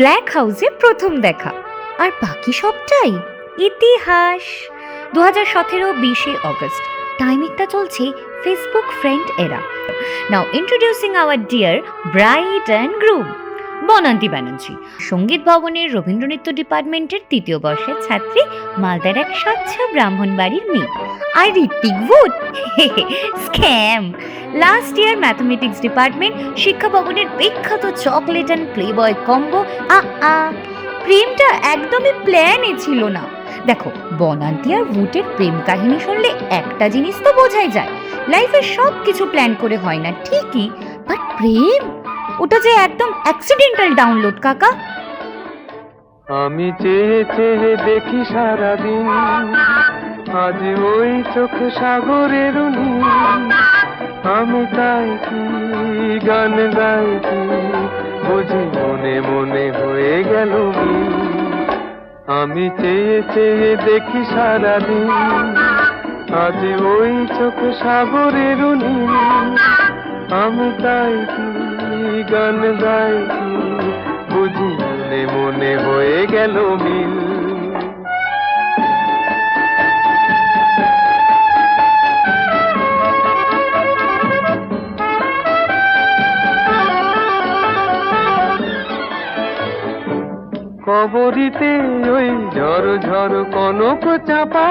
Black হাউসে প্রথম দেখা। আর বাকি সবটাই ইতিহাস। দু হাজার সতেরো বিশে অগস্ট। টাইমিংটা চলছে ফেসবুক ফ্রেন্ড এরা now introducing our dear bride and groom Bananti Banerjee. সংগীত ভবনের রবীন্দ্রনৃত্য ডিপার্টমেন্টের তৃতীয় বর্ষের ছাত্রী, মালদার এক স্বচ্ছ ব্রাহ্মণ বাড়ির মেয়ে। আর ঋত্বিক ভূত! Scam last year mathematics department শিক্ষা ভবনের বিখ্যাত chocolate and playboy combo আ আ, প্রেমটা একদমই প্ল্যানে ছিল না। দেখো, বনান্তি আর ভুটের প্রেম কাহিনী শুনলে একটা জিনিস তো বোঝাই যায়। লাইফে সব কিছু প্ল্যান করে হয় না, ঠিকই বাট প্রেম ওটা যে একদম অ্যাক্সিডেন্টাল ডাউনলোড কাকা আমি চেয়ে চেয়ে দেখি সারাদিন আজ ওই চোখ সাগরের। আমি তাই কি গান গাই কি বুঝি মনে মনে হয়ে গেল। আমি চেয়ে চেয়ে দেখি সারাদিন আজ ওই চোখ সাগরের। আমি তাই কি গান কি বুঝি মনে মনে হয়ে গেল মিল। কবরিতে ওই ঝড় ঝড় কনক চাপা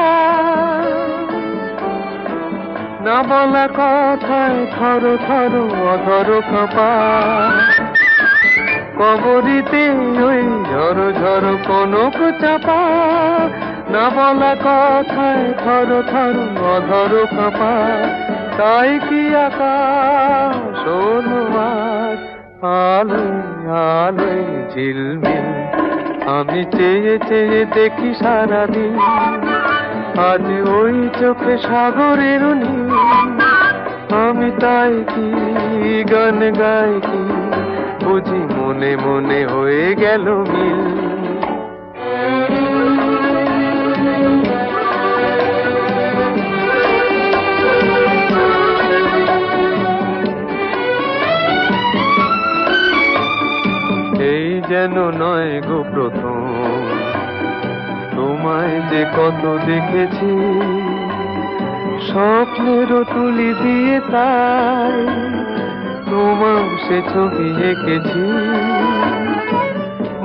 না বলা কথায় থর থর অধর কপা। কবরিতে ওই ঝড় ঝড় কনক চাপা। না বলা কথায় থর থর অধর কপা। তাই কি আকাশ আজ আলোয় আলোয় ঝিলমিল। আমি চেয়ে চেয়ে দেখি সারাদিন। আজ ওই চোখে সাগরের আমি তাই কি গান গাই কি? বুঝি মনে মনে হয়ে গেল মিল। এই যেন নয় গো প্রথম। তোমায় যে কত দেখেছি, স্বপ্নেরও তুলি দিয়ে তাই তোমার সে ছবি এঁকেছি।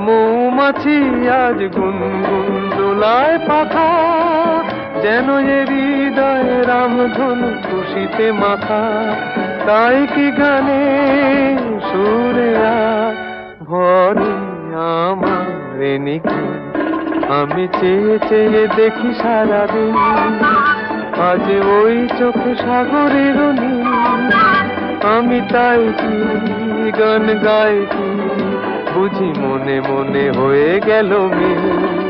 মৌমাছি আজ গুনগুন দোলায় পাখা, যেন এ হৃদয় রামধন খুশিতে মাথা তাই কি গানে সুরে ভরে আমার নিকি আমি চেয়ে চেয়ে দেখি সারাদিন। আজ ওই চোখে সাগরের আমি তাই গান গাইছি বুঝি মনে মনে হয়ে গেল মিল।